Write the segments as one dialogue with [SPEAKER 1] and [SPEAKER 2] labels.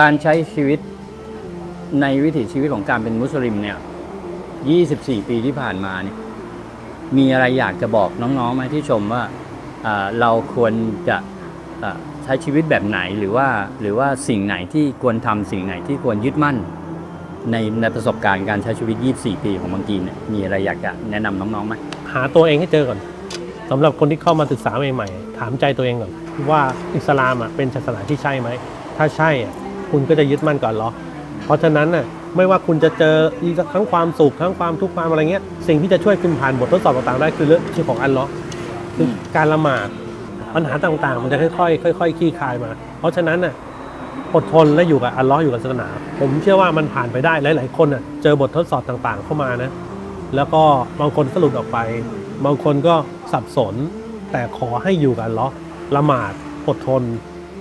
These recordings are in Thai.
[SPEAKER 1] การใช้ชีวิตในวิถีชีวิตของการเป็นมุสลิมเนี่ย 24 ปีที่ผ่านมาเนี่ย มีอะไรอยากจะบอกน้องๆไหมที่ชมว่าเราควรจะใช้ชีวิตแบบไหนหรือว่าหรือว่าสิ่งไหนที่ควรทำสิ่งไหนที่ควรยึดมั่น ในในประสบการณ์การใช้ชีวิต 24 ปีของบางกีเนี่ยมีอะไรอยากจะแนะนำน้องๆไหม
[SPEAKER 2] หาตัวเองให้เจอก่อนสำหรับคนที่เข้ามาศึกษาใหม่ๆถามใจตัวเองก่อนว่าอิสลามอะเป็นศาสนาที่ใช่ไหมถ้าใช่อะ คุณก็จะยึดมั่นก่อนเหรอ เพราะฉะนั้นน่ะไม่ว่าคุณจะเจอทั้งความสุขทั้งความทุกข์ความอะไรเงี้ย สิ่งที่จะช่วยคุณผ่านบททดสอบต่างๆได้คือเรื่องชื่อของอัลเลอฮ์คือการละหมาดปัญหาต่างๆ มันจะค่อยๆค่อยๆคลี่คลายมา เพราะฉะนั้นน่ะอดทนและอยู่กับอัลลอฮ์อยู่กับศาสนา ผมเชื่อว่ามันผ่านไปได้หลายๆคนน่ะเจอบททดสอบต่างๆ เข้ามานะ แล้วก็บางคนก็หลุดออกไป บางคนก็สับสน แต่ขอให้อยู่กับอัลเลาะห์ละหมาดอดทน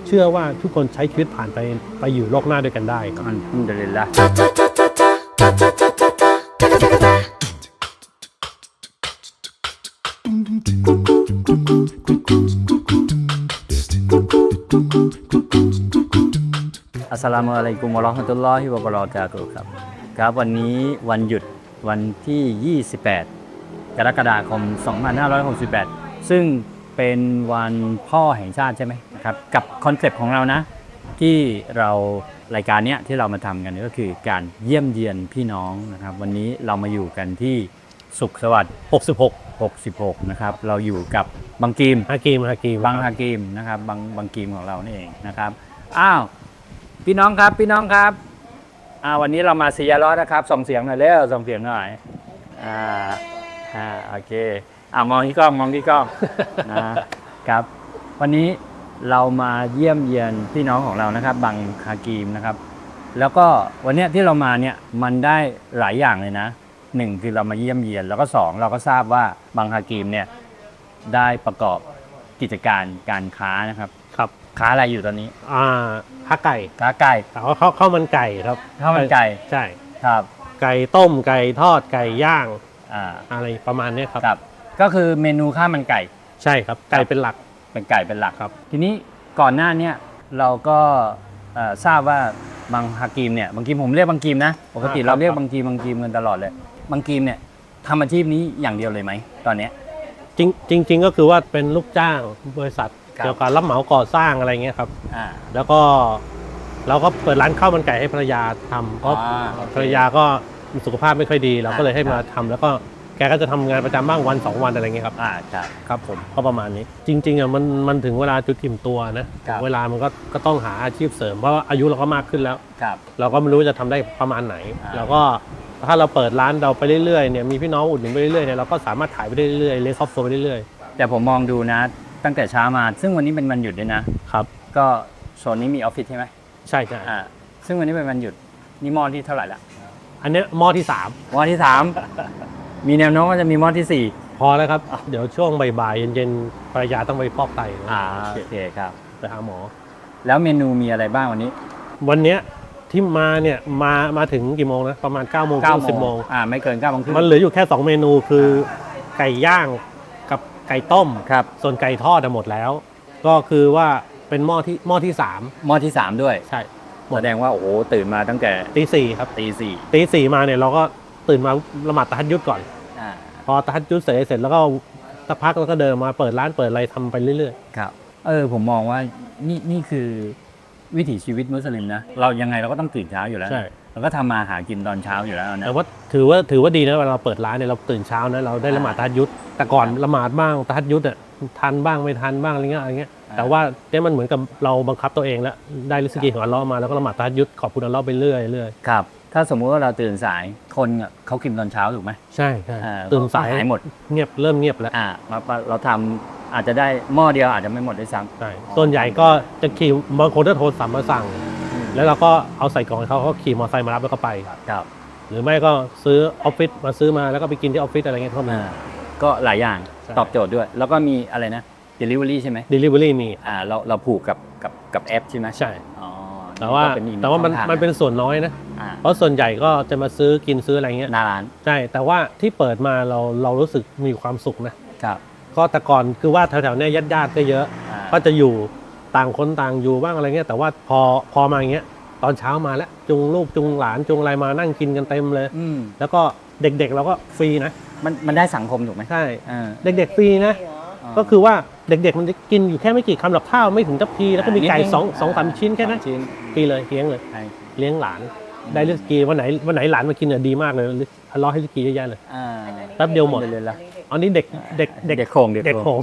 [SPEAKER 2] เชื่อว่าทุกคนใช้ชีวิตผ่านไปไปอยู่โลกหน้าด้วยกันได้
[SPEAKER 1] อัลฮัมดุลิลละ อัสสลามุอะลัยกุมวะเราะห์มะตุลลอฮิวะบะเราะกาตุฮ์ครับครับ วันนี้วันหยุดวันที่ 28 กรกฎาคม 2568 ซึ่งเป็นวันพ่อแห่งชาติใช่ไหม นะครับกับคอนเซปต์ของเรานะ ที่เรารายการเนี้ยที่เรามาทำกันก็คือการเยี่ยมเยียนพี่น้องนะครับ วันนี้เรามาอยู่กันที่สุขสวัสดิ์
[SPEAKER 2] 66
[SPEAKER 1] 66 นะครับ เราอยู่กับบังกีม
[SPEAKER 2] ฮากีมฮากีม
[SPEAKER 1] บางฮากิมนะครับบางบางกีมของเรานี่เองนะครับอ้าวพี่น้องครับพี่น้องครับอ่าวันนี้เรามาซียารอดนะครับส่งเสียงหน่อยเร็วส่งเสียงหน่อยอ่าอ่าโอเคอ่ามองที่กล้องมองที่กล้องนะครับ วันนี้ เรามาเยี่ยมเยียนพี่น้องของเรานะครับบางฮากิมนะครับ แล้วก็วันเนี้ยที่เรามาเนี่ยมันได้หลายอย่างเลยนะหนึ่งคือเรามาเยี่ยมเยียน แล้วก็สองเราก็ทราบว่าบางฮากิมเนี่ยได้ประกอบกิจการการค้านะครับ
[SPEAKER 2] ครับ
[SPEAKER 1] ค้าอะไรอยู่ตอนนี้
[SPEAKER 2] อ่าฮักไก่
[SPEAKER 1] ค้าไก่
[SPEAKER 2] เขาเขาข้าวมันไก่ครับ
[SPEAKER 1] ข้าวมันไก่
[SPEAKER 2] ใช่
[SPEAKER 1] ครับ
[SPEAKER 2] ไก่ต้มไก่ทอดไก่ย่าง
[SPEAKER 1] อ่า
[SPEAKER 2] อะไรประมาณเนี้ยครับ
[SPEAKER 1] ครับ ก็คือเมนูข้าวมันไก่
[SPEAKER 2] ใช่ครับไก่เป็นหลัก
[SPEAKER 1] เป็นไก่เป็นหลัก
[SPEAKER 2] ครับ
[SPEAKER 1] ทีนี้ก่อนหน้าเนี้เราก็เอ่อทราบว่าบางฮากิมเนี่ยบางกีมผมเรียกบางกีมนะปกติ
[SPEAKER 2] อ่าครับ
[SPEAKER 1] เราเรียกบางกีมบางกีมกันตลอดเลยบางกีมเนี่ยทำอาชีพนี้อย่างเดียวเลยไหมตอนเนี้ย
[SPEAKER 2] จริงจริงๆก็คือว่าเป็นลูกจ้างบริษัท
[SPEAKER 1] ครับ
[SPEAKER 2] เกี่ยวกับรับเหมาก่อสร้างอะไรเงี้ยครับ
[SPEAKER 1] อ่า
[SPEAKER 2] แล้วก็เราก็เปิดร้านข้าวมันไก่ให้ภรรยาทำเพราะ
[SPEAKER 1] อ่าโอเค
[SPEAKER 2] ภรรยาก็สุขภาพไม่ค่อยดี เราก็เลยให้
[SPEAKER 1] ครับ
[SPEAKER 2] มาทำแล้วก็ แกก็จะทำงานประจำบ้างวันสองวันอะไรเงี้ยครับ
[SPEAKER 1] อ่าครับ
[SPEAKER 2] ครับผมก็ประมาณนี้ จริงๆอะมันมันถึงเวลาจุดถิ่มตัวนะครับ เวลามันก็ก็ต้องหาอาชีพเสริมเพราะว่าอายุเราก็มากขึ้นแล้ว
[SPEAKER 1] ครับ
[SPEAKER 2] เราก็ไม่รู้จะทำได้ประมาณไหน
[SPEAKER 1] อ่า
[SPEAKER 2] เราก็ถ้าเราเปิดร้านเราไปเรื่อยๆเนี่ยมีพี่น้องอุดหนุนไปเรื่อยๆเนี่ยเราก็สามารถขายไปเรื่อยๆเลี้ยงครอบครัวไปเรื่อย
[SPEAKER 1] แต่ผมมองดูนะ ตั้งแต่เช้ามา ซึ่งวันนี้เป็นวันหยุดด้วยนะ
[SPEAKER 2] ๆครับ
[SPEAKER 1] ก็โซนนี้มีออฟฟิศใช่ไหม
[SPEAKER 2] ใช่ใช่
[SPEAKER 1] อ่าซึ่งวันนี้เป็นวันหยุดนี่หม้อที่เท่าไหร่ละ
[SPEAKER 2] อันเนี้ยหม้อที่สาม
[SPEAKER 1] หม้อที่สาม มีแนวโน้มว่าจะมีหม้อที่สี่
[SPEAKER 2] พอแล้วครับ เดี๋ยวช่วงบ่ายๆเย็นๆภรรยาต้องไปฟอกไต
[SPEAKER 1] อ่าโอเคครับ
[SPEAKER 2] ไปหาหมอ
[SPEAKER 1] แล้วเมนูมีอะไรบ้างวันนี้
[SPEAKER 2] วันเนี้ยที่มาเนี่ยมามาถึงกี่โมงนะ ประมาณ9ก้าโมง
[SPEAKER 1] เก้า
[SPEAKER 2] สิบโมง
[SPEAKER 1] อ่าไม่เกินเก้าโมงครึ่ง
[SPEAKER 2] มันเหลืออยู่แค่ 2 เมนูคือไก่ย่างกับไก่ต้ม
[SPEAKER 1] ครับ
[SPEAKER 2] ส่วนไก่ทอดอะหมดแล้ว ก็คือว่าเป็นหม้อที่หม้อที่
[SPEAKER 1] หม้อที่สามด้วย
[SPEAKER 2] 3 ใช่ หม
[SPEAKER 1] แส
[SPEAKER 2] ด
[SPEAKER 1] ดงว่าโอ้โหตื่นมาตั้งแต่
[SPEAKER 2] ตีสี่ครับ
[SPEAKER 1] ตีสี่
[SPEAKER 2] ตีสี่มาเนี่ยเราก็ ตื่นมาละหมาดตะฮัดยุดก่อน
[SPEAKER 1] อ่า
[SPEAKER 2] พอตะฮัดยุดเสร็จเสร็จแล้วก็สักพักแล้วก็เดินมาเปิดร้านเปิดอะไรทำไปเรื่อย
[SPEAKER 1] ครับ เออผมมองว่านี่นี่คือวิถีชีวิตมุสลิมนะเรายังไงเราก็ต้องตื่นเช้าอยู่แล้ว
[SPEAKER 2] ๆใช่
[SPEAKER 1] เราก็ทำมาหากินตอนเช้าอยู่แล้วนะ
[SPEAKER 2] แต่ว่าถือว่าถือว่าดีนะเวลาเราเปิดร้านเนี่ยเราตื่นเช้านะเราได้ละหมาดตะฮัดยุดแต่ก่อน
[SPEAKER 1] ครับ
[SPEAKER 2] ละหมาดบ้างตะฮัดยุดอะทันบ้างไม่ทันบ้างอะไรเงี้ยอะไรเงี้ย
[SPEAKER 1] อ่า
[SPEAKER 2] แต่ว่าเนี่ยมันเหมือนกับเราบังคับตัวเองแล้วได้ลิสกีของอัลเลอฮ์มาแล้วก็ละหมาดตะฮัดยุดขอบคุณอัลเลอฮ์ไปเรื่อยเรื่อย
[SPEAKER 1] ครับ ถ้าสมมุติว่าเราตื่นสายคนอะเขากินตอนเช้าถูกไหม
[SPEAKER 2] ใช่ใช่
[SPEAKER 1] อ่า
[SPEAKER 2] ตื่นสาย
[SPEAKER 1] หายหมด
[SPEAKER 2] เงียบเริ่มเงียบแล้ว
[SPEAKER 1] อ่ามามาเราทำอาจจะได้หม้อเดียวอาจจะไม่หมดด้วยซ้
[SPEAKER 2] ใช่ส่วนใหญ่ก็จะขี่บางคนก็โทรสั่งมาสั่งำแล้วเราก็เอาใส่กล่องให้เขาเขาขี่มอเตอร์ไซค์มารับแล้วก็ไป
[SPEAKER 1] ครับ
[SPEAKER 2] หรือไม่ก็ซื้อออฟฟิศมาซื้อมาแล้วก็ไปกินที่ออฟฟิศอะไรเงี้ยเข้ามา
[SPEAKER 1] อ่าก็หลายอย่าง
[SPEAKER 2] ใช่
[SPEAKER 1] ตอบโจทย์ด้วย แล้วก็มีอะไรนะ delivery ใช่ไหม
[SPEAKER 2] Delivery มี
[SPEAKER 1] อ่าเราเราผูกกับกับกับแอปใช่ไหม
[SPEAKER 2] ใช่
[SPEAKER 1] อ๋อ
[SPEAKER 2] แต่ว่า
[SPEAKER 1] ก็เป็นอีก
[SPEAKER 2] แต่ว่ามัน
[SPEAKER 1] ช่องทง
[SPEAKER 2] มันเป็นส่วนน้อยนะ
[SPEAKER 1] อ่า
[SPEAKER 2] เพราะส่วนใหญ่ก็จะมาซื้อกินซื้ออะไรเงี้ย
[SPEAKER 1] หน้าร้าน
[SPEAKER 2] ใช่แต่ว่าที่เปิดมาเราเรารู้สึกมีความสุขนะครับก็แต่ก่อนคือว่าแถวๆเนี้ยญาติญาติๆก็เยอะ
[SPEAKER 1] อ่า
[SPEAKER 2] ก็จะอยู่ต่างคนต่างอยู่บ้างอะไรเงี้ยแต่ว่าพอพอมาอย่างเงี้ยตอนเช้ามาแล้วจุงลูกจุงหลานจุงอะไรมานั่งกินกันเต็มเลย
[SPEAKER 1] อืม
[SPEAKER 2] แล้วก็เด็กๆเราก็ฟรีนะ
[SPEAKER 1] มันมันได้สังคมถูกไหม
[SPEAKER 2] ใช่
[SPEAKER 1] อ่า
[SPEAKER 2] เด็กๆฟรีนะ ก็คือว่า เด็กๆมันจะกินอยู่แค่ไม่กี่คำหรอกข้าวไม่ถึงทัพพีแล้วก็มีไก่สองสองสามชิ้นแค่นั้น
[SPEAKER 1] ชิ้น
[SPEAKER 2] ฟรีเลยเลี้ยงเลย
[SPEAKER 1] ใช่
[SPEAKER 2] เลี้ยงหลาน ได้ลิสกีวันไหนวันไหนหลานมากินเนี่ยดีมากเลยทะเลาะให้ลิสกีเยอะแยะเลย
[SPEAKER 1] อ่า
[SPEAKER 2] แป๊บเดียวหมด
[SPEAKER 1] เลยละ
[SPEAKER 2] อันนี้เด็กเด็กเด็ก
[SPEAKER 1] เด็กโครง
[SPEAKER 2] เด็ก
[SPEAKER 1] เด็ก
[SPEAKER 2] โข
[SPEAKER 1] โครง
[SPEAKER 2] ง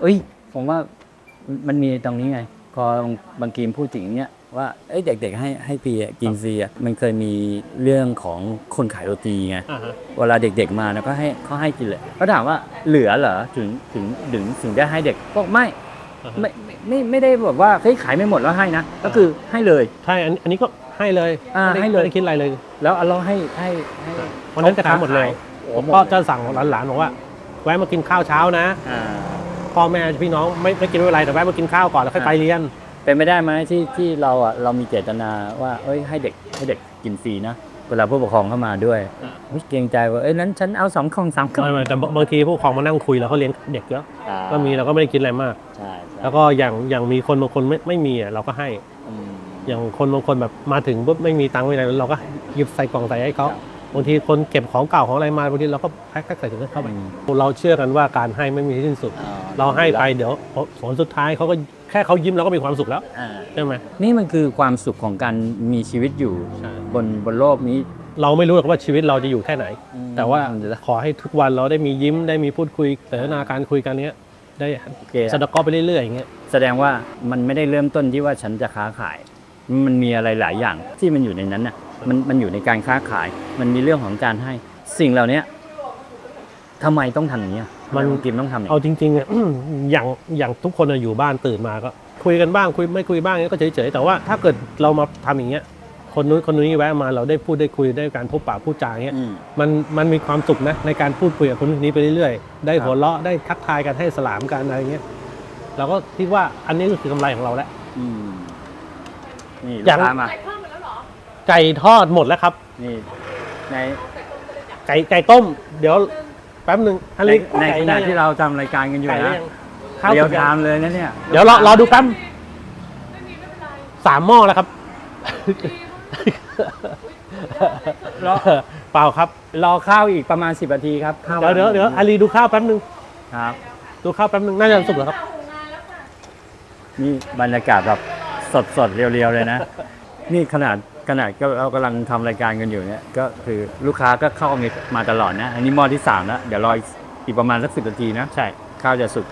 [SPEAKER 1] เอ้ย ผมว่ามันมีตรงนี้ไง พอบางกีมพูดถึงเนี้ย ว่าเอ้ยเด็กๆให้ให้ฟรีอะกินฟรีอะมันเคยมีเรื่องของคนขายโรตีไง
[SPEAKER 2] อ่าฮะ
[SPEAKER 1] เวลาเด็กๆมานะก็ให้เขาให้กินเลยเขาถามว่าเหลือเหรอถึงถึงถึงถึงได้ให้เด็กบอกไม่
[SPEAKER 2] อ่าฮะ
[SPEAKER 1] ไม่ไม่ไม่ไม่ได้แบบว่าเฮ้ยขายไม่หมดแล้วให้นะก็คือให้เลย
[SPEAKER 2] ใช่อันอันนี้ก็ให้เลย
[SPEAKER 1] อ่า
[SPEAKER 2] ไม่ได้
[SPEAKER 1] ให้เลย
[SPEAKER 2] ไม่ได้คิดอะไรเลย
[SPEAKER 1] แล้วเราให้ให้ให้
[SPEAKER 2] วันนั้นจะทำหมดเลย
[SPEAKER 1] โอ้
[SPEAKER 2] ผม
[SPEAKER 1] หมด
[SPEAKER 2] ก็จะสั่งหลานๆบอกว่าแวะมากินข้าวเช้านะ
[SPEAKER 1] อ่า
[SPEAKER 2] พ่อแม่พี่น้องไม่ไม่กินไม่เป็นไรแต่แวะมากินข้าวก่อนแล้วค่อย
[SPEAKER 1] อ่า
[SPEAKER 2] ไปเรียน
[SPEAKER 1] เป็นไม่ได้ไหมที่ที่เราอะเรามีเจตนาว่า เอ้ยให้เด็กให้เด็กกินฟรีนะเวลาผู้ปกครองเข้ามาด้วย
[SPEAKER 2] อ่า
[SPEAKER 1] เฮ้ยเกรงใจว่าเอ้ยนั้นฉันเอาสองกล่องสามกล่อง
[SPEAKER 2] ไม่ไม่แต่บางทีผู้ปกครองมานั่งคุยแล้วเขาเลี้ยงเด็กเยอะ
[SPEAKER 1] อ่า
[SPEAKER 2] ก็มีเราก็ไม่ได้คิดอะไรมาก
[SPEAKER 1] ใช่ใช่
[SPEAKER 2] แล้วก็อย่างอย่างมีคนบางคนไม่ไม่มีอะเราก็ให้
[SPEAKER 1] อืม
[SPEAKER 2] อย่างคนบางคนแบบมาถึงปุ๊บไม่มีตังค์ไม่อะไรเราก็หยิบใส่กล่องใส่ให้เขา
[SPEAKER 1] ครั บ
[SPEAKER 2] บางทีคนเก็บของเก่าของอะไรมาบางทีเราก็แพ็คใส่ถุงให้เขาไป
[SPEAKER 1] อืม
[SPEAKER 2] เราเชื่อกันว่าการให้ไม่มีที่สิ้นสุด
[SPEAKER 1] อ่
[SPEAKER 2] เราให้ไปเดี๋ยวผลสุดท้ายเขาก็แค่เขายิ้มเราก็มีความสุขแล้ว
[SPEAKER 1] อ่า
[SPEAKER 2] ใช่ไหม
[SPEAKER 1] นี่มันคือความสุขของการมีชีวิตอยู่
[SPEAKER 2] ใช่
[SPEAKER 1] บนบนโลกนี้
[SPEAKER 2] เราไม่รู้หรอกว่าชีวิตเราจะอยู่แค่ไหน
[SPEAKER 1] อืม
[SPEAKER 2] แต่ว่าขอให้ทุกวันเราได้มียิ้มได้มีพูดคุยแต่นาการคุยกันเนี้ยได้
[SPEAKER 1] โอเค
[SPEAKER 2] สะดอกไปเรื่อยๆอย่างเงี้ย
[SPEAKER 1] แสดงว่ามันไม่ได้เริ่มต้นที่ว่าฉันจะค้าขาย มันมีอะไรหลายอย่างที่มันอยู่ในนั้นน่ะมันมันอยู่ในการค้าขาย มันมีเรื่องของการให้สิ่งเหล่านี้ทำไมต้องทำอย่างนี้ยทำไมันกิมต้องทำอย่าง
[SPEAKER 2] เอา
[SPEAKER 1] นี้
[SPEAKER 2] จริงๆอะอย่างอย่างทุกคนอะอยู่บ้านตื่นมาก็ คุยกันบ้างคุยไม่คุยบ้างเงี้ยก็เฉยๆแต่ว่าถ้าเกิดเรามาทำอย่างเงี้ยคนนู้นคนนี้แวะมาเราได้พูดได้คุยได้การพบปะพูดจาอย่างเงี้ย
[SPEAKER 1] อืม
[SPEAKER 2] มันมันมีความสุขนะในการพูดคุยกับคนนี้ไปเรื่อยๆ ได้
[SPEAKER 1] ครับ
[SPEAKER 2] หัวเราะได้ทักทายกันให้สลามกันอะไรเงี้ยเราก็คิดว่าอันนี้ก็คือกำไรของเราแล้ว
[SPEAKER 1] อืม นี่
[SPEAKER 2] อ
[SPEAKER 1] ลู
[SPEAKER 2] ย่าง
[SPEAKER 1] กค้ามา
[SPEAKER 2] ไก่ทอดหมดแล้วครับ
[SPEAKER 1] นี่ใน
[SPEAKER 2] ไก่ไก่ต้ม เดี๋ยวแป๊บหนึ่งฮัน
[SPEAKER 1] ใน
[SPEAKER 2] ลิ
[SPEAKER 1] ใน
[SPEAKER 2] ไก่
[SPEAKER 1] ข
[SPEAKER 2] ได้
[SPEAKER 1] ณะ
[SPEAKER 2] ยัง
[SPEAKER 1] ที่เราทำรายการกันอยู่
[SPEAKER 2] ไก่ได้
[SPEAKER 1] นะ
[SPEAKER 2] ยังข้าว
[SPEAKER 1] เดียว
[SPEAKER 2] สุกยัง
[SPEAKER 1] ทามเลยนะเนี่ย
[SPEAKER 2] เดี๋ยวรอรอดูแป๊บสามหม้อแล้วครับ
[SPEAKER 1] รอ
[SPEAKER 2] เปล่าครับ
[SPEAKER 1] รอข้าวอีกประมาณ 10นาทีครับข้าว
[SPEAKER 2] เดี๋ยวเดี๋ยวเดี๋ยวอาลีดูข้าวแป๊บหนึ่ง
[SPEAKER 1] ครับ
[SPEAKER 2] ดูข้าวแป๊บหนึ่งน่าจะสุกแล้วครับ
[SPEAKER 1] นี่บรรยากาศแบบ สดสดๆเรียวๆเลยนะ นี่ขนาดขนาดก็เรากำลังทำรายการกันอยู่เนี่ยก็คือลูกค้าก็เข้ามามาตลอดนะ อันนี้หม้อที่สามแล้วเดี๋ยวรออีกอีกประมาณสักสิบนาทีนะ
[SPEAKER 2] ใช่
[SPEAKER 1] ข้าวจะสุก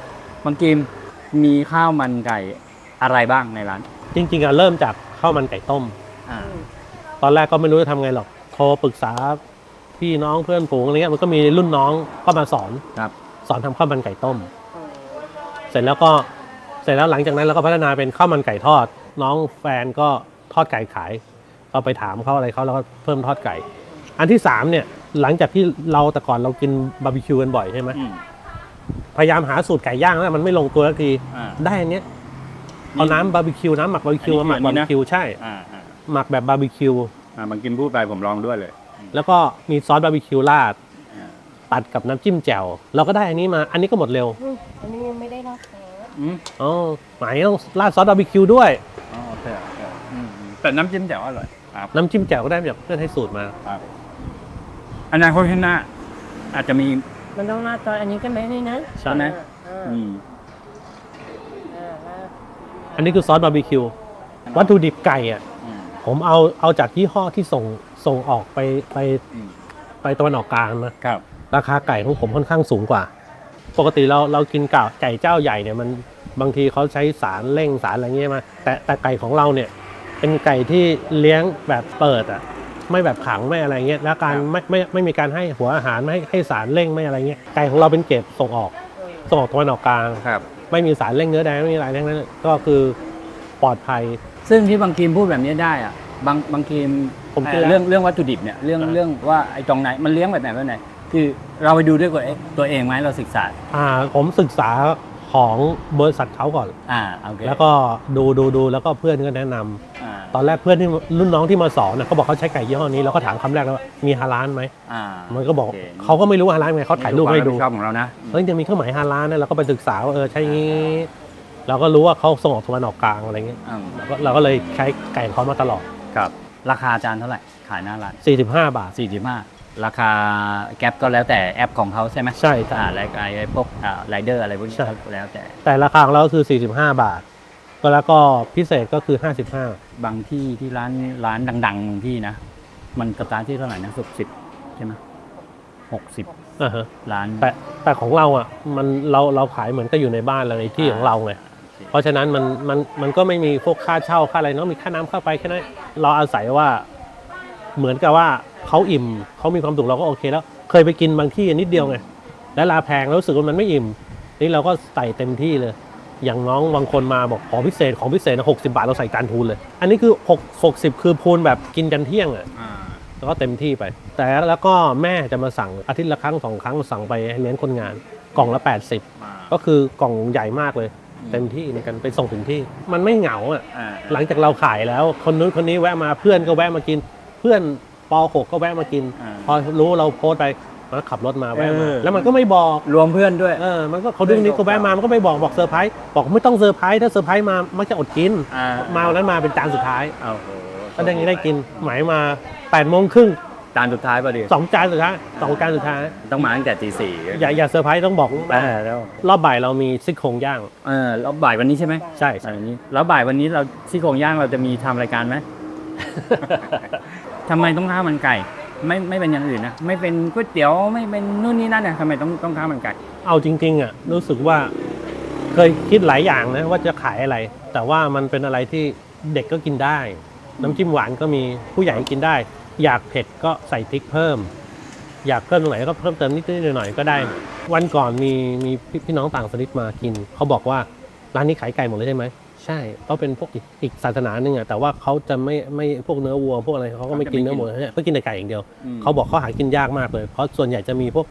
[SPEAKER 1] บางกิมมีข้าวมันไก่อะไรบ้างในร้าน
[SPEAKER 2] จริงๆอะเริ่มจากข้าวมันไก่ต้ม
[SPEAKER 1] อ่า
[SPEAKER 2] ตอนแรกก็ไม่รู้จะทำไงหรอกโทรปรึกษาพี่น้องเพื่อนฝูงอะไรเงี้ยมันก็มีรุ่นน้องก็มาสอน
[SPEAKER 1] ครับ
[SPEAKER 2] สอนทำข้าวมันไก่ต้ม เสร็จแล้วก็เสร็จแล้วหลังจากนั้นเราก็พัฒนาเป็นข้าวมันไก่ทอด น้องแฟนก็ทอดไก่ขายก็ไปถามเขาอะไรเขาแล้วก็เพิ่มทอดไก่ อันที่สามเนี่ยหลังจากที่เราแต่ก่อนเรากินบาร์บีคิวกันบ่อยใช่ไหม
[SPEAKER 1] อืม
[SPEAKER 2] พยายามหาสูตรไก่ย่างแล้วมันไม่ลงตัวสักที
[SPEAKER 1] อ่า
[SPEAKER 2] ได้อันเนี้ยเอาน้ำบาร์บีคิวน้ำหมักบาร์บีคิว
[SPEAKER 1] อัน
[SPEAKER 2] มา
[SPEAKER 1] นี้
[SPEAKER 2] หมัก
[SPEAKER 1] คื
[SPEAKER 2] บา
[SPEAKER 1] ออันนี้นะ
[SPEAKER 2] ร์บีคิวใช่
[SPEAKER 1] อ่าอ่า
[SPEAKER 2] หมักแบบบาร์บีคิว
[SPEAKER 1] อ่าบางกิมพูดไปผมลองด้วยเลย
[SPEAKER 2] แล้วก็มีซอสบาร์บีคิวราด
[SPEAKER 1] อ่า
[SPEAKER 2] ตัดกับน้ำจิ้มแจ่วเราก็ได้อันนี้มาอันนี้ก็หมดเร็ว
[SPEAKER 3] อืมอันนี้ยังไม่ได้ราคา
[SPEAKER 1] อืม
[SPEAKER 2] อ๋อหมายต้องราดซอสบาร์บีคิวด้วย
[SPEAKER 1] อ๋อโอเคโอเคอืมอืมแต่น้ำจิ้มแจ่วอร่อยครับ
[SPEAKER 2] น้ำจิ้มแจ่วก็ได้จากเพื่อนให้สูตรมา
[SPEAKER 1] ครับอนาคตข้างหน้าอาจจะมี
[SPEAKER 3] มันต้องราดตอนอันนี้กันไหมนี่นะ
[SPEAKER 2] ใช่
[SPEAKER 1] ไหม
[SPEAKER 3] อ่า
[SPEAKER 1] อืม
[SPEAKER 3] อ่าอ่า
[SPEAKER 2] อันนี้คือซอสบาร์บีคิว วัตถุดิบไก่อะ
[SPEAKER 1] อืม
[SPEAKER 2] ผมเอาเอาจากยี่ห้อที่ส่งส่งออกไปไป
[SPEAKER 1] อืม
[SPEAKER 2] ไปตะวันออกกลางนะ ครับ ราคาไก่ของผมค่อนข้างสูงกว่า ปกติเราเรากินก่าไก่เจ้าใหญ่เนี่ยมันบางทีเขาใช้สารเร่งสารอะไรเงี้ยมาแต่แต่ไก่ของเราเนี่ยเป็นไก่ที่เลี้ยงแบบเปิดอะไม่แบบขังไม่อะไรเงี้ยแล้วการไม่ไม่ไม่มีการให้หัวอาหารไม่ให้ให้สารเร่งไม่อะไรเงี้ยไก่ของเราเป็นเกรดส่งออกส่งออกตะวันออกกลาง
[SPEAKER 1] ครับ
[SPEAKER 2] ไม่มีสารเร่งเนื้อแดงไม่มีอะไรทั้งนั้นก็คือปลอดภัย
[SPEAKER 1] ซึ่งที่บางทีมพูดแบบนี้ได้อะบางบางทีม
[SPEAKER 2] ผมกิน
[SPEAKER 1] เอ่อ
[SPEAKER 2] แล้ว
[SPEAKER 1] เรื่องเรื่องวัตถุดิบเนี่ยเรื่อง
[SPEAKER 2] อ่า
[SPEAKER 1] เรื่องว่าไอ้ตรงไหนมันเลี้ยงแบบไหนแบบไหน คือเราไปดูด้วยตัวเองตัวเองไหมเราศึกษา
[SPEAKER 2] อ่าผมศึกษาของบริษัทเขาก่อน
[SPEAKER 1] อ่าโอเค
[SPEAKER 2] แล้วก็ดูดูดูแล้วก็เพื่อนก็แนะนำ
[SPEAKER 1] อ่า
[SPEAKER 2] ตอนแรกเพื่อนที่รุ่นน้องที่มาสอนนะเขาบอกเขาใช้ไก่ยี่ห้อนี้เราก็ถามคำแรกแล้วว่ามีฮาลานไหม
[SPEAKER 1] อ่า
[SPEAKER 2] มันก็บอก
[SPEAKER 1] โค
[SPEAKER 2] เขาก็ไม่รู้ว่าฮาลานไงเขาถ่ายรูปให้ดู
[SPEAKER 1] นี่คือความรับผิดชอบของเรานะ
[SPEAKER 2] เฮ้ยจะมีเครื่องหมายฮาลานนะเราก็ไปศึกษาว่าเออใช่งี้เราก็รู้ว่าเขาส่งออกตะวันออกกลางอะไรเงี้ย
[SPEAKER 1] อืม
[SPEAKER 2] เราก็เราก็เลยใช้ไก่ของเขามาตลอด
[SPEAKER 1] ครับ ราคาจานเท่าไหร่ขายหน้าร้าน
[SPEAKER 2] 45 บาท
[SPEAKER 1] 45 ราคาแก๊ปก็แล้วแต่แอปของเขาใช่ไหม
[SPEAKER 2] ใช่ใช่
[SPEAKER 1] อ่าแล้วไอ้พวกอ่าไรเดอร์อะไรพวกนี้
[SPEAKER 2] ใช่
[SPEAKER 1] ก็แล้วแต่
[SPEAKER 2] แต่ราคาของเราคือ 45 บาท ก็แล้วก็พิเศษก็คือ 55
[SPEAKER 1] บางที่ที่ร้านร้านดังๆบางที่นะ มันกระตาร์ทที่เท่าไหร่นะสุกสิบใช่ไหมหกสิบ
[SPEAKER 2] อ่าฮะ
[SPEAKER 1] ล้าน
[SPEAKER 2] แต่แต่ของเราอะมันเราเราขายเหมือนก็อยู่ในบ้านเราในที่ของเราไงเพราะฉะนั้นมันมันมันก็ไม่มีพวกค่าเช่าค่าอะไรเนาะมีค่าน้ำค่าไฟแค่นั้นเราอาศัยว่า เหมือนกับว่าเขาอิ่มเขามีความสุขเราก็โอเคแล้ว เคยไปกินบางที่นิดเดียวไงและราแพงแล้วรู้สึกว่ามันไม่อิ่ม นี่เราก็ใส่เต็มที่เลย อย่างน้องบางคนมาบอกของพิเศษของพิเศษนะหกสิบาทเราใส่จานพูนเลย อันนี้คือหกหกสิบคือพูนแบบกินกันเที่ยงอะ
[SPEAKER 1] อ่า
[SPEAKER 2] แล้วก็เต็มที่ไป แต่แล้วก็แม่จะมาสั่งอาทิตย์ละครั้งสองครั้งสั่งไปเลี้ยงคนงาน กล่องละ 80
[SPEAKER 1] มา
[SPEAKER 2] ก็คือกล่องใหญ่มากเลย เต็มที่ในการไปส่งถึงที่ มันไม่เหงาอะ
[SPEAKER 1] อ่า
[SPEAKER 2] หลังจากเราขายแล้ว คนนู้นคนนี้แวะมาเพื่อนก็แวะมากิน เพื่อนป .6 ก็แวะมากิน
[SPEAKER 1] อ่า
[SPEAKER 2] พอรู้เราโพสต์ไปมันก็ขับรถมาแวะ
[SPEAKER 1] เอ
[SPEAKER 2] มา
[SPEAKER 1] อ
[SPEAKER 2] แล้วมันก็ไม่บอก
[SPEAKER 1] รวมเพื่อนด้วย
[SPEAKER 2] เออ มันก็เขาดึงนี้ก็แวะมา มันก็ไม่บอกบอกเซอร์ไพรส์ บอกไม่ต้องเซอร์ไพรส์ ถ้าเซอร์ไพรส์มา มักจะอดกิน
[SPEAKER 1] อ่า
[SPEAKER 2] มาวันนั้นมาเป็นจานสุดท้าย
[SPEAKER 1] เอาโห
[SPEAKER 2] ก็ได้ได้กิน หมายมา8โมงครึ่ง
[SPEAKER 1] จานสุดท้ายพอดี
[SPEAKER 2] สองจานสุดท้ายสองจานสุดท้าย
[SPEAKER 1] ต้องมาตั้งแต่ตีสี่
[SPEAKER 2] อย่าอย่าเซอร์ไพรส์ต้องบอก
[SPEAKER 1] อ่าแล้ว
[SPEAKER 2] รอบบ่ายเรามีซี่โครงย่าง
[SPEAKER 1] เออแล้วบ่ายวันนี้ใช่ไหม
[SPEAKER 2] ใช่
[SPEAKER 1] บ่ายวันนี้ แล้วบ่ายวันนี้เราที่โครงย่างเราจะมีทำรายการไหม ทำไมต้องข้าวมันไก่ ไม่ไม่เป็นอย่างอื่นนะไม่เป็นก๋วยเตี๋ยวไม่เป็นนู่นนี่นั่นนะทำไมต้องต้องข้าวมันไก่
[SPEAKER 2] เอาจริงๆอะรู้สึกว่าเคยคิดหลายอย่างนะว่าจะขายอะไร แต่ว่ามันเป็นอะไรที่เด็กก็กินได้ น้ำจิ้มหวานก็มีผู้ใหญ่ก็กินได้ อยากเผ็ดก็ใส่พริกเพิ่ม อยากเพิ่มตรงไหนก็เพิ่มเติมนิดๆหน่อยๆก็ได้ วันก่อนมีมีพี่พี่น้องต่างสนิทมากิน เขาบอกว่าร้านนี้ขายไก่หมดเลยใช่ไหม ใช่ก็เป็นพวกอีกอีกศาสนาหนึ่งอะแต่ว่าเขาจะไม่ไม่พวกเนื้อวัวพวกอะไรเขาก็ไม่กินเนื้อหมูเนี่ยเขากินแต่ไก่อย่างเดียว
[SPEAKER 1] อืม
[SPEAKER 2] เขาบอกเขาหากินยากมากเลย เพราะส่วนใหญ่จะมีพวก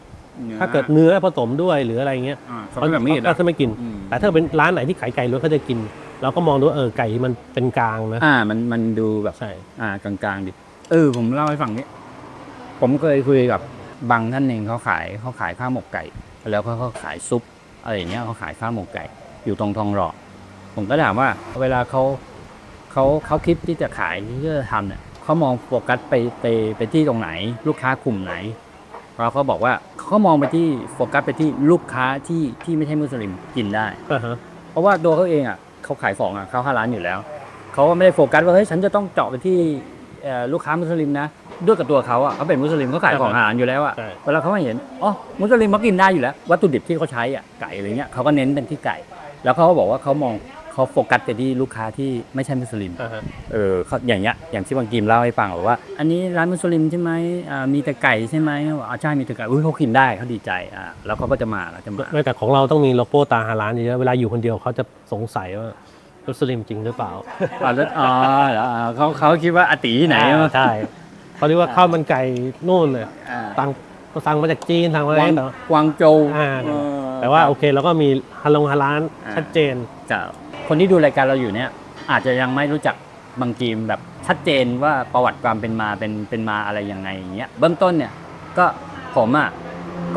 [SPEAKER 1] นื้อ
[SPEAKER 2] ถ้าเกิดเนื้อผสมด้วยหรืออะไรเงี้ย
[SPEAKER 1] อ่าเขาเป็นแบบนี้
[SPEAKER 2] ก็
[SPEAKER 1] นะ
[SPEAKER 2] จะไม่กิน
[SPEAKER 1] อืม
[SPEAKER 2] แต่ถ้าเป็นร้านไหนที่ขายไก่ล้วนเขาจะกิน เราก็มองดูว่าเออไก่มันเป็นกลางนะ
[SPEAKER 1] อ่ามันมันดูแบบ
[SPEAKER 2] ใช่
[SPEAKER 1] อ่ากลางๆดิเออผมเล่าให้ฟังนี้ ผมเคยคุยกับบางท่านหนึ่งเขาขายเขาขายข้าวหมกไก่ แล้วเขาเขาขายซุปอะไรอย่างเงี้ยเขาขายข้าวหมกไก่ อยู่ตรงทองหล่อ ผมก็ถามว่า เวลาเขาเขาเขาคิดที่จะขายที่จะทำเนี่ยเขามองโฟกัสไปไปไปที่ตรงไหน ลูกค้ากลุ่มไหน เราก็บอกว่าเขามองไปที่โฟกัสไปที่ลูกค้าที่ที่ไม่ใช่มุสลิมกินได้
[SPEAKER 2] อ่าฮะ
[SPEAKER 1] เพราะว่าตัวเขาเองอะเขาขายของอะเขาห้าร้านอยู่แล้วเขาก็ไม่ได้โฟกัสว่าเฮ้ยฉันจะต้องเจาะไปที่เอ่อลูกค้ามุสลิมนะด้วยกับตัวเขาอะเขาเป็นมุสลิมเขาขายของอาหารอยู่แล้วอะ
[SPEAKER 2] ใช่
[SPEAKER 1] เวลาเขามาเห็นอ๋อมุสลิมเขากินได้อยู่แล้ว วัตถุดิบที่เขาใช้อะไก่อะไรเงี้ยเขาก็เน้นเป็นที่ไก่ แล้วเขาก็บอกว่าเขามอง เขาโฟกัสไปที่ลูกค้าที่ไม่ใช่มุสลิม
[SPEAKER 2] อ่าฮะ
[SPEAKER 1] เออเขาอย่างเงี้ยอย่างที่บางกีมเล่าให้ฟังบอกว่า อันนี้ร้านมุสลิมใช่ไหมอ่ามีแต่ไก่ใช่ไหมเขาบอกอ่าใช่มีแต่ไก่อุ้ยเขากินได้เขาดีใจอ่าแล้วเขาก็จะมาแล้วจะมา
[SPEAKER 2] ไม่แต่ของเราต้องมีโลโก้ตาฮาลานเยอะเวลาอยู่คนเดียวเขาจะสงสัยว่ามุสลิมจริงหรือเปล่า
[SPEAKER 1] อ๋อแล้วอ๋อเหรออ่าเขาเขาคิดว่าอาตีที่ไหน
[SPEAKER 2] อ่า
[SPEAKER 1] มา
[SPEAKER 2] ใช่เขาเรียกว่าข้าวมันไก่นู่นเนี่ย
[SPEAKER 1] อ่า
[SPEAKER 2] สั่งสั่งมาจากจีนสั่งมาอะไร
[SPEAKER 1] กวาง
[SPEAKER 2] แต่
[SPEAKER 1] กวางโจว
[SPEAKER 2] อ่า
[SPEAKER 1] เออ
[SPEAKER 2] แต่ว่าโอเคเราก็มีฮาลงฮาลาน
[SPEAKER 1] อ่า
[SPEAKER 2] ชัดเจน
[SPEAKER 1] จะ คนที่ดูรายการเราอยู่เนี่ย อาจจะยังไม่รู้จักบางกีมแบบชัดเจนว่าประวัติความเป็นมาเป็นเป็นมาอะไรยังไงอย่างเงี้ยเบื้องต้นเนี่ยก็ผมอะ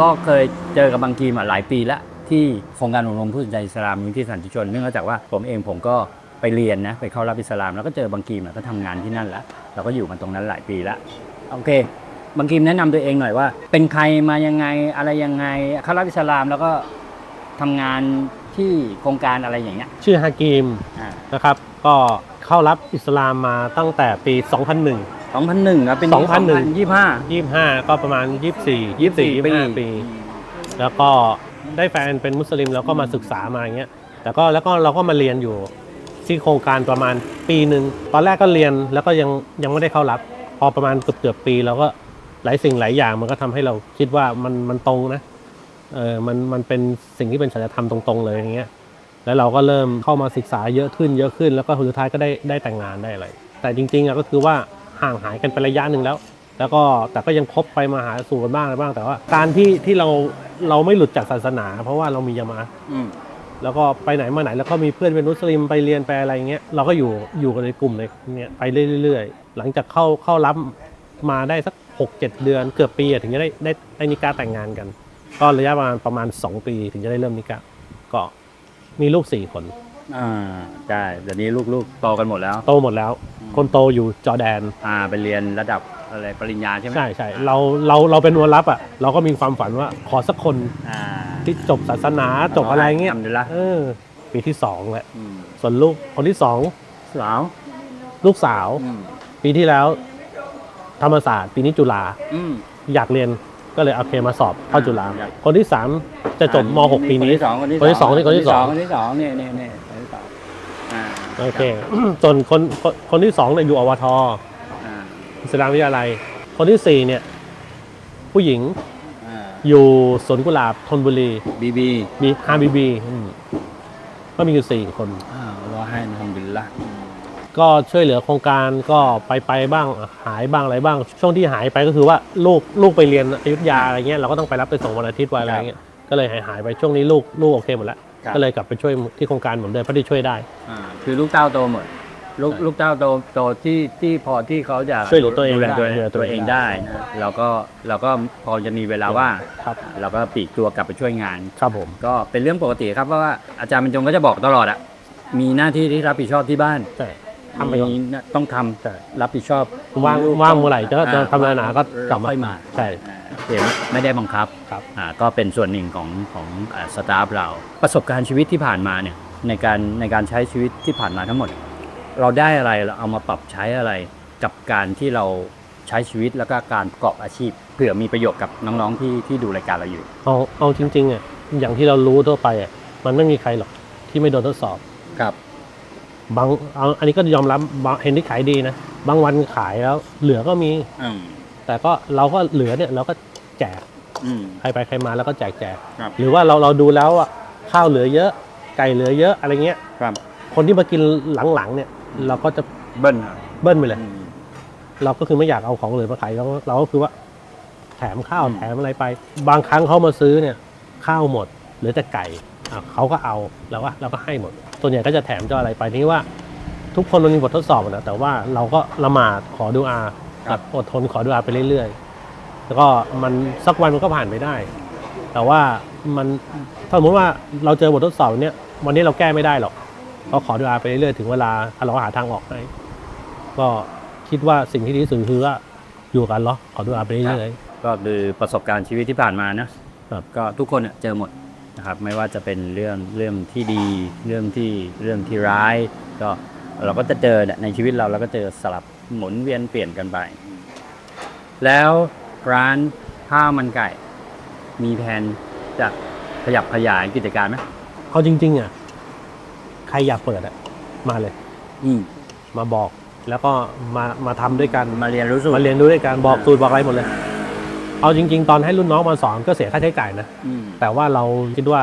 [SPEAKER 1] ก็เคยเจอกับบางกีมอะหลายปีแล้วที่โครงการอบรมผู้สนใจอิสลามที่สันติชนเนื่องจากว่าผมเองผมก็ไปเรียนนะไปเข้ารับอิสลามแล้วก็เจอบางกีมอะก็ทำงานที่นั่นแล้วเราก็อยู่มาตรงนั้นหลายปีแล้วโอเค บางกีมแนะนำตัวเองหน่อยว่า เป็นใครมายังไงอะไรยังไงเข้ารับอิสลามแล้วก็ทำงาน ที่โครงการอะไรอย่างเงี้ย
[SPEAKER 2] ชื่อฮากิม
[SPEAKER 1] อ่า
[SPEAKER 2] นะครับ ก็เข้ารับอิสลามมาตั้งแต่ปี 2001
[SPEAKER 1] 2001นะเป็น
[SPEAKER 2] 2001
[SPEAKER 1] 2025
[SPEAKER 2] 25 ก็ประมาณ 24 24 25 ปี แล้วก็ได้แฟนเป็นมุสลิมแล้วก็มาศึกษามาอย่างเงี้ย แต่ก็แล้วก็เราก็มาเรียนอยู่ที่โครงการประมาณปีหนึ่ง ตอนแรกก็เรียนแล้วก็ยังยังไม่ได้เข้ารับ พอประมาณเกือบเกือบๆปีเราก็หลายสิ่งหลายอย่างมันก็ทำให้เราคิดว่ามันมันตรงนะ เออมันมันเป็นสิ่งที่เป็นศีลธรรมตรงๆ เลยอย่างเงี้ยแล้วเราก็เริ่มเข้ามาศึกษาเยอะขึ้นเยอะขึ้น แล้วก็สุดท้ายก็ได้ได้แต่งงานได้อะไรแต่จริงๆอะก็คือว่าห่างหายกันไประยะหนึ่งแล้ว แล้วก็แต่ก็ยังคบไปมาหาสู่กันบ้างอะไรบ้างแต่ว่า การที่ที่เราเราไม่หลุดจากศาสนา เพราะว่าเรามียามา
[SPEAKER 1] อืม
[SPEAKER 2] แล้วก็ไปไหนมาไหนแล้วก็มีเพื่อนเป็นมุสลิมไปเรียนไปอะไรเงี้ยเราก็อยู่อยู่กันในกลุ่มในเนี้ยไปเรื่อยๆ หลังจากเข้าเข้ารับมาได้สักหกเจ็ดเดือนเกือบปีอะถึงจะได้ได้ได้นิกาแต่งงานกัน ก็ระยะประมาณประมาณสองปีถึงจะได้เริ่มนิกาก็มีลูกสี่คน
[SPEAKER 1] อ่าใช่เดี๋ยวนี้ลูกๆโตกันหมดแล้ว
[SPEAKER 2] โตหมดแล้ว คนโตอยู่จอร์แดน
[SPEAKER 1] อ่าไปเรียนระดับอะไรปริญญาใช่ไหม
[SPEAKER 2] ใช่ใช่เราเราเราเป็นวัวรับอะเราก็มีความฝันว่าขอสักคน
[SPEAKER 1] อ่า
[SPEAKER 2] ที่จบศาสนาจบอะไรเงี้ย
[SPEAKER 1] ทำดีละ
[SPEAKER 2] เออปีที่สองแหละ
[SPEAKER 1] อืม
[SPEAKER 2] ส่วนลูกคนที่สอง
[SPEAKER 1] สาว
[SPEAKER 2] ลูกสาว
[SPEAKER 1] อืม
[SPEAKER 2] ปีที่แล้ว ธรรมศาสตร์ ปีนี้จุฬา
[SPEAKER 1] อืม
[SPEAKER 2] อยากเรียน ก็เลยโอเคมาสอบเข้าจุฬา
[SPEAKER 1] อยาก
[SPEAKER 2] คนที่สามจะจบม .6 ปีนี้
[SPEAKER 1] คนที่สองคนที่
[SPEAKER 2] คนที่สองนี่คนที่สอง
[SPEAKER 1] คนที่สองเนี่ยเนี่ยเนี่ยคนที่สองอ่า
[SPEAKER 2] โอเคส่วนคนคนคนที่สองเนี่ยอยู่อวท
[SPEAKER 1] อ่า
[SPEAKER 2] อิสลามวิทยาลัย คนที่สี่เนี่ย ผู้หญิง
[SPEAKER 1] อ่า
[SPEAKER 2] อยู่สวนกุหลาบธนบุรี
[SPEAKER 1] บีบี
[SPEAKER 2] มีฮาบีบีก็มีอยู่สี่คน ก็ช่วยเหลือโครงการก็ไปไปบ้างหายบ้างอะไรบ้าง ช่วงที่หายไปก็คือว่าลูกลูกไปเรียนอยุธยาอะไรเงี้ยเราก็ต้องไปรับไปส่งวันอาทิตย์วันอะไรเงี้ยก็เลยหายหายไปช่วงนี้ลูกลูกโอเคหมดแล้วก็เลยกลับไปช่วยที่โครงการเหมือนเดิมเพราะที่ช่วยได้
[SPEAKER 1] อ่าคือลูกเต้าโตหมด ลูก
[SPEAKER 2] ใช่
[SPEAKER 1] ลูกเต้าโตโตที่ที่พอที่เขาจะ
[SPEAKER 2] ช่วยเหลือตัวเอง
[SPEAKER 1] ดูแล
[SPEAKER 2] ได้
[SPEAKER 1] ตัวเอง
[SPEAKER 2] ช่วยเหลือตั
[SPEAKER 1] ตัว
[SPEAKER 2] ว
[SPEAKER 1] เอ
[SPEAKER 2] เองง
[SPEAKER 1] ได้นะเราก็เราก็พอจะมีเวลาว่าง
[SPEAKER 2] ครับ
[SPEAKER 1] เราก็ปลีกตัวกลับไปช่วยงาน
[SPEAKER 2] ครับผม
[SPEAKER 1] ก็เป็นเรื่องปกติครับเพราะว่าอาจารย์บรรจงก็จะบอกตลอดอะมีหน้าที่ที่รับผิดชอบที่บ้าน
[SPEAKER 2] ใช่ ทำไปก่อน
[SPEAKER 1] มีหน้าต้องทำ
[SPEAKER 2] ใช่
[SPEAKER 1] รับผิดชอบ
[SPEAKER 2] ว่าง
[SPEAKER 1] ลูก
[SPEAKER 2] ว่างเมื่อไหร่จะ
[SPEAKER 1] อ่
[SPEAKER 2] จะทำงานหนาก็กลับมา
[SPEAKER 1] ค่อยมา
[SPEAKER 2] ใช่
[SPEAKER 1] อ่าเดี๋ยวไม่ได้บังคับ
[SPEAKER 2] ครับ
[SPEAKER 1] อ่าก็เป็นส่วนหนึ่งของของอ่าสตาฟเรา ประสบการณ์ชีวิตที่ผ่านมาเนี่ยในการในการใช้ชีวิตที่ผ่านมาทั้งหมด เราได้อะไรเราเอามาปรับใช้อะไรกับการที่เราใช้ชีวิตแล้วก็การประกอบอาชีพ เผื่อมีประโยชน์กับน้องๆที่ที่ดูรายการเราอยู่
[SPEAKER 2] เอาเอาจริงๆอะอย่างที่เรารู้ทั่วไปอะมันไม่มีใครหรอกที่ไม่โดนทดสอบ
[SPEAKER 1] ครับ
[SPEAKER 2] บางเอาอันนี้ก็ยอมรับบางเห็นที่ขายดีนะ บางวันขายแล้วเหลือก็มี
[SPEAKER 1] อืม
[SPEAKER 2] แต่ก็เราก็เหลือเนี่ยเราก็แจก
[SPEAKER 1] อืม
[SPEAKER 2] ใครไปใครมาแล้วก็แจกแจก
[SPEAKER 1] ครับ
[SPEAKER 2] หรือว่าเราเราดูแล้วอะข้าวเหลือเยอะ ไก่เหลือเยอะอะไรเงี้ย
[SPEAKER 1] ครับ
[SPEAKER 2] คนที่มากินหลังๆเนี่ย เราก็จะ
[SPEAKER 1] เบิ้ลครับ
[SPEAKER 2] เบิ้ลไปเลย
[SPEAKER 1] อืม
[SPEAKER 2] เราก็คือไม่อยากเอาของเหลือมาขายเราเราก็คือว่า แถมข้าว
[SPEAKER 1] อืม
[SPEAKER 2] แถมอะไรไป บางครั้งเขามาซื้อเนี่ย ข้าวหมดเหลือแต่ไก่อะ เขาก็เอาแล้วว่าเราก็ให้หมด ส่วนใหญ่ก็จะแถมจะอะไรไปนี่ว่า ทุกคนมันมีบททดสอบนะแต่ว่าเราก็ละหมาดขอดูอา
[SPEAKER 1] ครับ
[SPEAKER 2] อดทนขอดูอาไปเรื่อยๆแล้วก็มันสักวันมันก็ผ่านไปได้ แต่ว่ามันถ้าสมมติว่าเราเจอบททดสอบเนี้ยวันนี้เราแก้ไม่ได้หรอกก็ขอดูอาไปเรื่อยๆถึงเวลาเราก็หาทางออกให้ก็คิดว่าสิ่งที่ดีที่สุดคือว่าอยู่กันเหรอขอดูอาไปเรื่อย
[SPEAKER 1] ก็คือประสบการณ์ชีวิตที่ผ่านมานะครับก็ทุกคนเนี่ยเจอหมด นะครับไม่ว่าจะเป็นเรื่องเรื่องที่ดีเรื่องที่เรื่องที่ร้าย ก็เราก็จะเจอเนี่ยในชีวิตเราเราก็เจอสลับหมุนเวียนเปลี่ยนกันไป แล้วร้านข้าวมันไก่ มีแผนจะขยับขยายกิจการไหม
[SPEAKER 2] ๆเอาจริง ๆ อะ ใครอยากเปิดอะ มาเลย
[SPEAKER 1] อืม
[SPEAKER 2] มาบอกแล้วก็มามาทำด้วยกัน
[SPEAKER 1] มาเรียนรู้สูตร
[SPEAKER 2] มาเรียนรู้ด้วยกันบอกสูตรบอกอะไรหมดเลย เอาจริง ๆ ตอนให้รุ่นน้องมาสอนก็เสียค่าใช้จ่ายนะ
[SPEAKER 1] อืม
[SPEAKER 2] แต่ว่าเราคิดว่า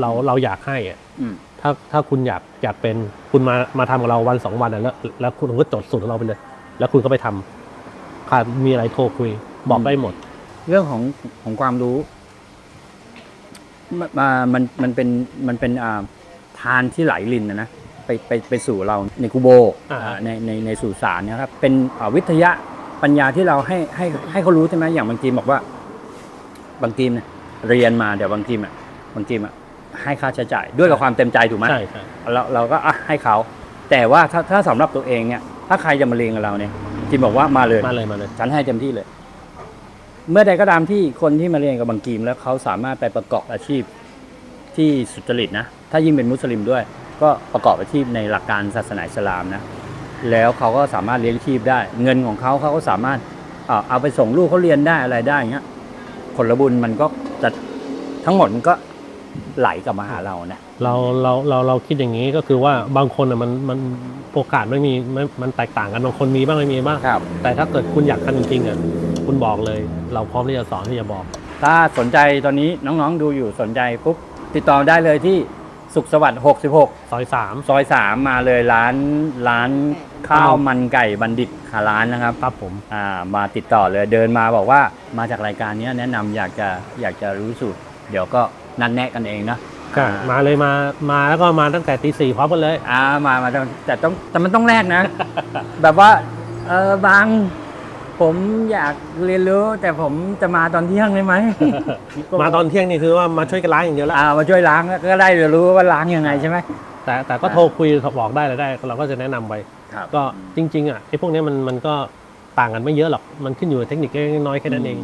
[SPEAKER 2] เราเราอยากให้อะ
[SPEAKER 1] อืม
[SPEAKER 2] ถ้าถ้าคุณอยากอยากเป็นคุณมามาทำกับเราวันสองวันอะแล้วแล้วคุณก็จดสูตรของเราไปเลย แล้วคุณก็ไปทำขาดมีอะไรโทรคุยบอกได้หมด
[SPEAKER 1] เรื่องของของความรู้มมามันมันเป็นมันเป็นอ่าทานที่ไหลลินนะนะไปไปไปสู่เราในกูโบ
[SPEAKER 2] อ่า
[SPEAKER 1] อ่าในในในสู่สารเนี่ยครับ เป็นอ่าวิทยา ปัญญาที่เราให้ให้ให้เขารู้ใช่ไหมอย่างบางทีมบอกว่า บางทีมเนี่ยเรียนมาเดี๋ยวบางทีมอะบางทีมอะให้ค่าใช้จ่ายด้วยกับความเต็มใจถูกไหม
[SPEAKER 2] ใช่ใช่
[SPEAKER 1] เราเราก็อะให้เขา แต่ว่าถ้าถ้าสำหรับตัวเองเนี่ย ถ้าใครจะมาเรียนกับเราเนี่ยทีมบอกว่ามาเลย
[SPEAKER 2] มาเลยมาเลย
[SPEAKER 1] ฉันให้เต็มที่เลย เมื่อใดก็ตามที่คนที่มาเรียนกับบางกีม แล้วเขาสามารถไปประกอบอาชีพที่สุจริตนะถ้ายิ่งเป็นมุสลิมด้วย ก็ประกอบอาชีพในหลักการศาสนาอิสลามนะ แล้วเขาก็สามารถเลี้ยงชีพได้ เงินของเขาเขาก็สามารถเอาเอาไปส่งลูกเขาเรียนได้อะไรได้อย่างเงี้ยผลบุญมันก็จะทั้งหมดมันก็ไหลกลับมาหาเรานะ
[SPEAKER 2] เราเราเราเราคิดอย่างนี้ก็คือว่าบางคนอะมันมันโอกาสไม่มีไม่มันแตกต่างกันบางคนมีบ้างไม่มีบ้าง
[SPEAKER 1] ครับ
[SPEAKER 2] แต่ถ้าเกิดคุณอยากทำจริงๆอะคุณบอกเลย เราพร้อมที่จะสอนที่จะบอก
[SPEAKER 1] ถ้าสนใจตอนนี้น้องๆดูอยู่สนใจปุ๊บติดต่อได้เลยที่ สุขสวัสดิ์66
[SPEAKER 2] ซอยสาม
[SPEAKER 1] ซอยสามมาเลยร้านร้านข้าวมันไก่บัณฑิตขาร้านนะครับ
[SPEAKER 2] ครับผม
[SPEAKER 1] อ่ามาติดต่อเลยเดินมาบอกว่ามาจากรายการเนี้ยแนะนำอยากจะอยากจะรู้สูตร เดี๋ยวก็นัดแนะกันเองนะ
[SPEAKER 2] ก็มาเลยมามาแล้วก็มาตั้งแต่ตีสี่พร้อมกันเลย
[SPEAKER 1] อ่ามามาแต่แต่ต้องแต่มันต้องแลกนะ แบบว่าเออบาง ผมอยากเรียนรู้แต่ผมจะมาตอนเที่ยงได้ไหม
[SPEAKER 2] มาตอนเที่ยงนี่คือว่ามาช่วยกันล้างอย่างเดียวละ
[SPEAKER 1] อ่ามาช่วยล้างก็ได้เรียนรู้ว่าล้างยังไงใช่ไหม
[SPEAKER 2] แต่แต่ก็โทรคุยบอกได้เลยได้ เราก็จะแนะนำไป
[SPEAKER 1] ครับ
[SPEAKER 2] ก็จริง ๆ อะไอ้พวกเนี้ยมันมันก็ต่างกันไม่เยอะหรอกมันขึ้นอยู่กับเทคนิคเล็กๆน้อยๆแค่นั้นเอง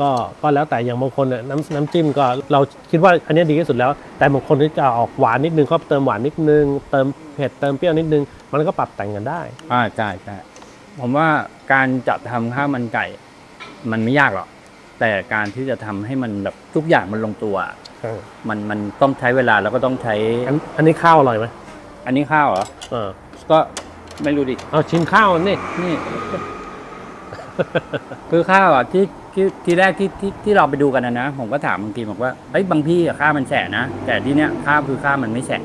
[SPEAKER 2] ก็ก็แล้วแต่อย่างบางคนเนี่ยน้ำน้ำจิ้มก็เราคิดว่าอันเนี้ยดีที่สุดแล้ว แต่บางคนที่จะออกหวานนิดนึงก็เติมหวานนิดนึง เติมเผ็ดเติมเปรี้ยวนิดนึง มันก็ปรับแต่งกันได้
[SPEAKER 1] อ่าใช่ใช่ ผมว่าการจะทำข้าวมันไก่ มันไม่ยากหรอก แต่การที่จะทำให้มันแบบทุกอย่างมันลงตัว มันมันต้องใช้เวลาแล้วก็ต้องใช้
[SPEAKER 2] อันอันนี้ข้าวอร่อยไหม
[SPEAKER 1] อันนี้ข้าวเหรอ
[SPEAKER 2] เออ
[SPEAKER 1] ก็ไม่รู้ดิ
[SPEAKER 2] เอาชิมข้าวนี่
[SPEAKER 1] นี่ คือข้าวอะที่ที่ทีแรกที่ที่ที่เราไปดูกันนะนะผมก็ถามบางทีบอกว่าเอ้ยบางพี่อะข้าวมันแฉะนะแต่ที่เนี้ยข้าวคือข้าวมันไม่แฉะ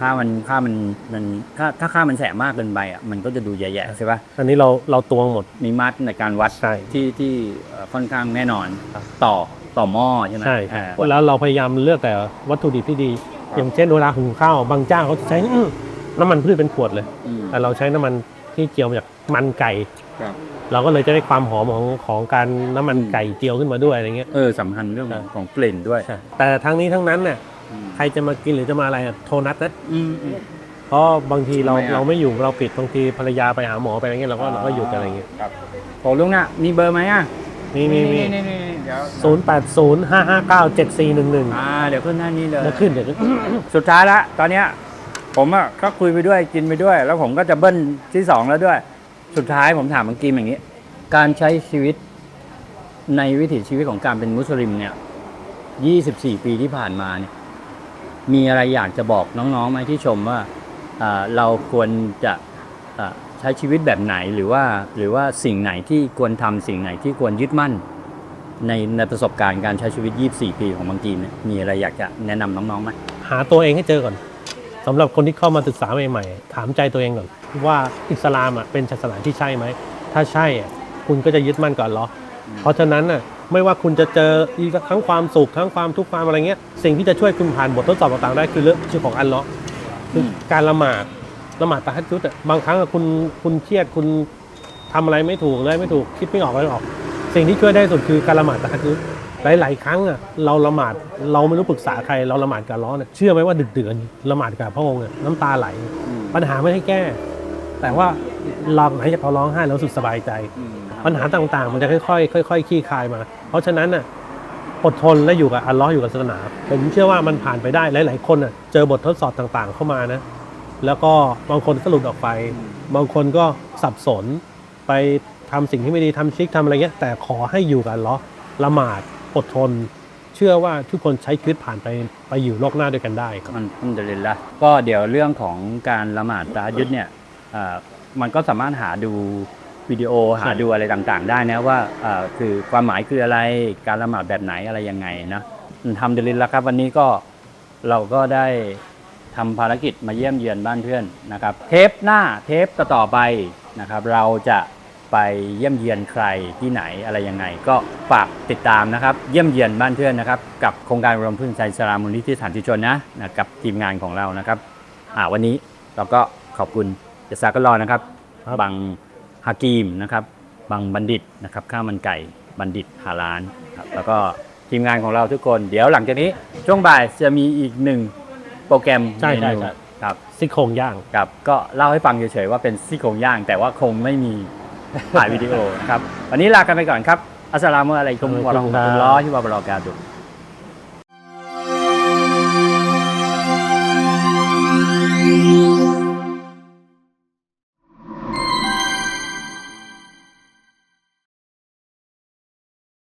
[SPEAKER 1] ข้าวมันข้าวมันมันถ้าถ้าข้าวมันแฉะมากเกินไปอะมันก็จะดูแย่ๆใช่ปะ
[SPEAKER 2] อันนี้เราเราตวงหมด
[SPEAKER 1] มีมัดในการวัด
[SPEAKER 2] ใช่
[SPEAKER 1] ที่ที่เอ่อค่อนข้างแน่นอนต่อต่อหม้อใช่ไหม
[SPEAKER 2] ใช่ใช่
[SPEAKER 1] อ่า
[SPEAKER 2] แล้วเราพยายามเลือกแต่วัตถุดิบที่ดี อย่างเช่นเวลาหุงข้าวบางเจ้าเขาจะใช้อื้อน้ำมันพืชเป็นขวดเลย
[SPEAKER 1] อืม
[SPEAKER 2] แต่เราใช้น้ำมันที่เจียวมาจากมันไก่
[SPEAKER 1] ครับ
[SPEAKER 2] เราก็เลยจะได้ความหอมของของการน้ำมันไก่เจียวขึ้นมาด้วยอะไรเงี้ย
[SPEAKER 1] เออสำคัญเรื่อง
[SPEAKER 2] ใช่
[SPEAKER 1] ของกลิ่นด้วย
[SPEAKER 2] แต่ทั้งนี้ทั้งนั้นเนี่ย
[SPEAKER 1] อืม
[SPEAKER 2] ใครจะมากินหรือจะมาอะไรอะโทรนัดนะ
[SPEAKER 1] อืมอืม
[SPEAKER 2] เพราะบางทีเรา
[SPEAKER 1] ทำไมอะ
[SPEAKER 2] เราไม่อยู่เราปิดบางทีภรรยาไปหาหมอไปอะไรเงี้ยเราก็เราก็หยุดอะไรเงี้ย
[SPEAKER 1] ครับโอ้ลุงน่ะมีเบอร์ไหมอะ
[SPEAKER 2] มีมีมี
[SPEAKER 1] นี่นี่นี่เดี๋ยว
[SPEAKER 2] ศูนย์แปดศูนย์ห้าห้าเก้าเจ็ดสี่หนึ่งหนึ่ง
[SPEAKER 1] อ่าเดี๋ยวขึ้นหน้านี้เลย
[SPEAKER 2] แล้วขึ้นเดี๋ยวขึ้น
[SPEAKER 1] สุดท้ายละตอนเนี้ยผมอะก็คุยไปด้วยกินไปด้วย แล้วผมก็จะเบิ้ลที่สองแล้วด้วย สุดท้ายผมถามมังกีมอย่างนี้ การใช้ชีวิตในวิถีชีวิตของการเป็นมุสลิมเนี่ย 24 ปีที่ผ่านมาเนี่ย มีอะไรอยากจะบอกน้องๆไหมที่ชมว่าเราควรจะใช้ชีวิตแบบไหนหรือว่าหรือว่าสิ่งไหนที่ควรทำสิ่งไหนที่ควรยึดมั่น ในในประสบการณ์การใช้ชีวิต 24 ปีของบางกีนมีอะไรอยากจะแนะนำน้องๆไหม
[SPEAKER 2] หาตัวเองให้เจอก่อนสำหรับคนที่เข้ามาศึกษาใหม่ๆ ถามใจตัวเองก่อนว่าอิสลามเป็นศาสนาที่ใช่ไหมถ้าใช่คุณก็จะยึดมั่นก่อนเหรอเพราะฉะนั้นน่ะ ไม่ว่าคุณจะเจออีกทั้งความสุขทั้งความทุกข์ความอะไรเงี้ยสิ่งที่จะช่วยคุณผ่านบททดสอบต่างๆได้คือเรื่องชื่อของอัลเลาะห์คือการละหมาดละหมาดตะฮัจญุดอะบางครั้งอะคุณคุณเครียดคุณทำอะไรไม่ถูกเลยไม่ถูกคิดไม่ออกอะไรไม่ออก สิ่งที่ช่วยได้สุดคือการละหมาดตะฮัจญุดหลาย ๆ ครั้งอะเราละหมาดเราไม่รู้ปรึกษาใครเราละหมาดกับอัลเลาะห์เนี่ยเชื่อไหมว่าดึกๆละหมาดกับพระองค์เนี่ยน้ำตาไหล ปัญหาไม่ให้แก้ แต่ว่าเราหลังจากเราร้องไห้เรารู้สึกสบายใจ ปัญหาต่างๆ มันจะค่อยๆค่อยๆคลี่คลายมา เพราะฉะนั้นน่ะอดทนและอยู่กับอัลเลอฮ์อยู่กับศาสนาผมเชื่อว่ามันผ่านไปได้หลาย ๆ คนน่ะเจอบททดสอบต่างๆ เข้ามานะ แล้วก็บางคนก็หลุดออกไป บางคนก็สับสน ไปทำสิ่งที่ไม่ดีทำชิกทำอะไรเงี้ยแต่ขอให้อยู่กับอัลเลอฮ์ละหมาดอดทน เชื่อว่าทุกคนใช้ชีวิตผ่านไปไปอยู่โลกหน้าด้วยกันได้ครับ
[SPEAKER 1] มันมันจะเรียนละก็เดี๋ยวเรื่องของการละหมาดตะฮัจญุดเนี่ยอ่ามันก็สามารถหาดู วิดีโอหาดูอะไรต่างๆ ได้นะว่าอ่าคือความหมายคืออะไรการละหมาดแบบไหนอะไรยังไงนะทำเดลินแล้วครับ วันนี้ก็เราก็ได้ทำภารกิจมาเยี่ยมเยือนบ้านเพื่อนนะครับ เทปหน้าเทปต่อๆไปนะครับ เราจะไปเยี่ยมเยือนใครที่ไหนอะไรยังไง ก็ฝากติดตามนะครับ เยี่ยมเยือนบ้านเพื่อนนะครับ กับโครงการรวมพึ่งใจสลามมูลนิธิสถานทิชนนะนะกับทีมงานของเรานะครับ อ่าวันนี้เราก็ขอบคุณจะซากรอนะครับ
[SPEAKER 2] ครับ
[SPEAKER 1] บัง ฮากีมนะครับบังบัณฑิตนะครับข้าวมันไก่บัณฑิตหาร้านครับแล้วก็ทีมงานของเราทุกคน เดี๋ยวหลังจากนี้ช่วงบ่ายจะมีอีกหนึ่งโปรแกรม
[SPEAKER 2] ใช่ใช่
[SPEAKER 1] เมนู
[SPEAKER 2] ใช่
[SPEAKER 1] ครับ
[SPEAKER 2] ซี่โครงย่าง
[SPEAKER 1] ครับก็เล่าให้ฟังเฉยๆว่าเป็นซี่โครงย่าง แต่ว่าคงไม่มีถ่ายวิดีโอนะครับวันนี้ลากันไปก่อนครับอัสสลามุอะลัยกุมวะเราะห์มะตุลลอฮิวะบะเราะกาตุฮ์